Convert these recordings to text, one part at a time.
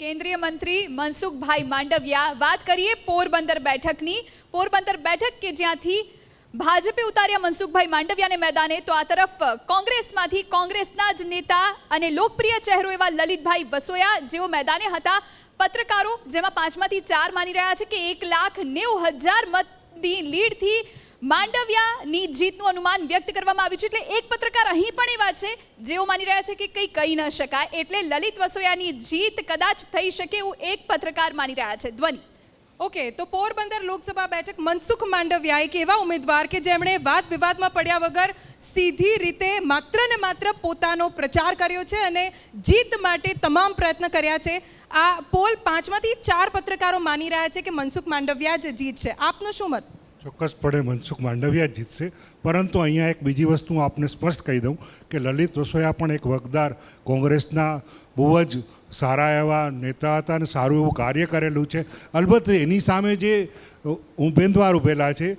કેન્દ્રીય મંત્રી મનસુખભાઈ માંડવિયા, વાત કરીએ પોરબંદર બેઠકની. પોરબંદર બેઠક કે જ્યાંથી ભાજપે ઉતાર્યા મનસુખભાઈ માંડવિયાને મેદાને, તો આ તરફ કોંગ્રેસમાંથી કોંગ્રેસના જ નેતા અને લોકપ્રિય ચહેરો એવા લલિતભાઈ વસોયા, જેઓ મેદાને હતા. પત્રકારો જેમાં પાંચમાંથી ચાર માની રહ્યા છે કે એક લાખ નેવું હજાર મતની લીડથી માંડવિયાની જીતનું અનુમાન વ્યક્ત કરવામાં આવ્યું છે. એટલે એક પત્રકાર અહીં એવા છે, જેઓ માની રહ્યા છે કે કંઈ કહી ન શકાય, એટલે લલિત વસોયાની જીત કદાચ થઈ શકે એવું એક પત્રકાર માની રહ્યા છે, ધ્વનિ. ઓકે, તો પોરબંદર લોકસભા બેઠક મનસુખ માંડવિયા એક એવા ઉમેદવાર કે જેમણે વાદ વિવાદમાં પડ્યા વગર સીધી રીતે માત્ર ને માત્ર પોતાનો પ્રચાર કર્યો છે અને જીત માટે તમામ પ્રયત્ન કર્યા છે? આ પોલ પાંચમાંથી ચાર પત્રકારો માની રહ્યા છે કે મનસુખ માંડવિયા જ જીતશે. આપનું શું મત? ચોક્કસપણે મનસુખ માંડવિયા જીતશે. પરંતુ અહીંયા એક બીજી વસ્તુ હું આપને સ્પષ્ટ કહી દઉં કે લલિત વસોયા પણ એક વગદાર કોંગ્રેસના બહુ જ સારા એવા નેતા હતા અને સારું એવું કાર્ય કરેલું છે. અલબત્ત એની સામે જે ઉમેદવાર ઉભેલા છે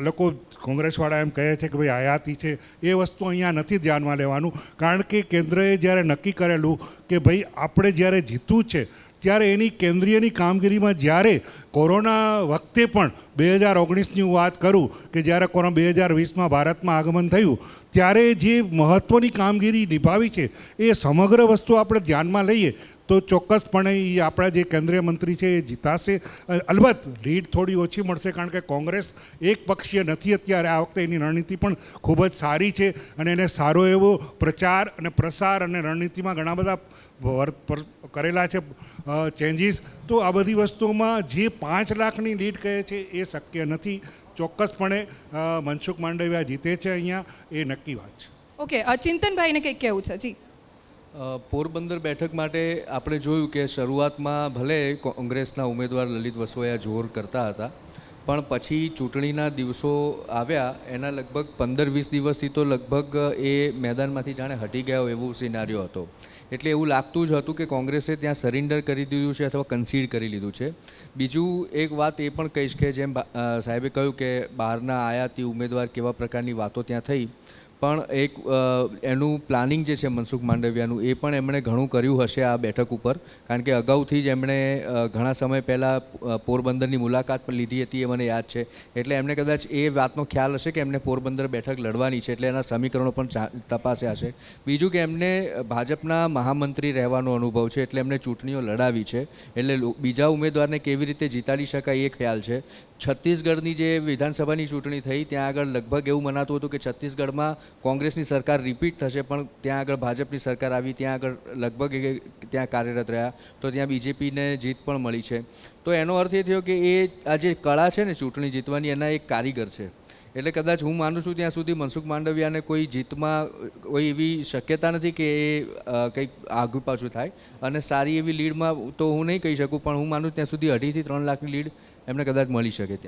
લોકો કોંગ્રેસવાળા એમ કહે છે કે ભાઈ આયાતી છે, એ વસ્તુ અહીંયા નથી ધ્યાનમાં લેવાનું. કારણ કે કેન્દ્રએ જ્યારે નક્કી કરેલું કે ભાઈ આપણે જ્યારે જીતવું છે ત્યારે એની કેન્દ્રીયની કામગીરીમાં જ્યારે કોરોના વખતે પણ બે હજાર ઓગણીસની હું વાત કરું કે જ્યારે કોરોના બે હજાર વીસમાં ભારતમાં આગમન થયું, ત્યારે જે મહત્ત્વની કામગીરી નિભાવી છે, એ સમગ્ર વસ્તુ આપણે ધ્યાનમાં લઈએ, તો ચોક્કસપણે એ આપણા જે કેન્દ્રીય મંત્રી છે એ જીતાશે. અલબત્ત લીડ થોડી ઓછી મળશે કારણ કે કોંગ્રેસ એક પક્ષીય નથી અત્યારે. આ વખતે એની રણનીતિ પણ ખૂબ જ સારી છે અને એને સારો એવો પ્રચાર અને પ્રસાર અને રણનીતિમાં ઘણા બધા કરેલા છે. ચેન્જીસ તો આ બધી વસ્તુઓમાં જે પાંચ લાખની લીડ કહે છે એ શક્ય નથી. ચોક્કસપણે મનસુખ માંડવિયા જીતે છે અહીંયા એ નક્કી વાત છે. ઓકે અ, ચિંતનભાઈને કંઈક કહેવું છે? જી. પોરબંદર બેઠક માટે આપણે જોયું કે શરૂઆતમાં ભલે કોંગ્રેસના ઉમેદવાર લલિત વસોયા જોર કરતા હતા પણ પછી ચૂંટણીના દિવસો આવ્યા, એના લગભગ પંદર વીસ દિવસથી તો લગભગ એ મેદાનમાંથી જાણે હટી ગયો એવો સિનારીઓ હતો. એટલે એવું લાગતું જ હતું કે કોંગ્રેસે ત્યાં સરેન્ડર કરી દીધું છે અથવા કન્સીડ કરી લીધું છે. બીજું એક વાત એ પણ કહીશ કે જેમ સાહેબે કહ્યું કે બહારના આયાતી ઉમેદવાર કેવા પ્રકારની વાતો ત્યાં થઈ પણ એક એનું પ્લાનિંગ જે છે મનસુખ માંડવિયાનું, એ પણ એમણે ઘણું કર્યું હશે આ બેઠક ઉપર. કારણ કે અગાઉથી જ એમણે ઘણા સમય પહેલાં પોરબંદરની મુલાકાત પણ લીધી હતી, એ મને યાદ છે. એટલે એમને કદાચ એ વાતનો ખ્યાલ હશે કે એમને પોરબંદર બેઠક લડવાની છે, એટલે એના સમીકરણો પણ તપાસ્યા છે. બીજું કે એમને ભાજપના મહામંત્રી રહેવાનો અનુભવ છે, એટલે એમને ચૂંટણીઓ લડાવી છે. એટલે બીજા ઉમેદવારને કેવી રીતે જીતાડી શકાય એ ખ્યાલ છે. છત્તીસગઢની જે વિધાનસભાની ચૂંટણી થઈ, ત્યાં આગળ લગભગ એવું મનાતું હતું કે છત્તીસગઢમાં કોંગ્રેસની સરકાર રિપીટ થશે, પણ ત્યાં આગળ ભાજપની સરકાર આવી, ત્યાં આગળ લગભગ ત્યાં કાર્યરત રહ્યા, તો ત્યાં બીજેપીને જીત પણ મળી છે. તો એનો અર્થ એ થયો કે એ આ જે કળા છે ને ચૂંટણી જીતવાની, એના એક કારીગર છે. એટલે કદાચ હું માનું છું ત્યાં સુધી મનસુખ માંડવિયાને કોઈ જીતમાં કોઈ એવી શક્યતા નથી કે એ કંઈક આગળ પાછું થાય. અને સારી એવી લીડમાં તો હું નહીં કહી શકું, પણ હું માનું ત્યાં સુધી અઢીથી ત્રણ લાખની લીડ એમને કદાચ મળી શકે ત્યાં.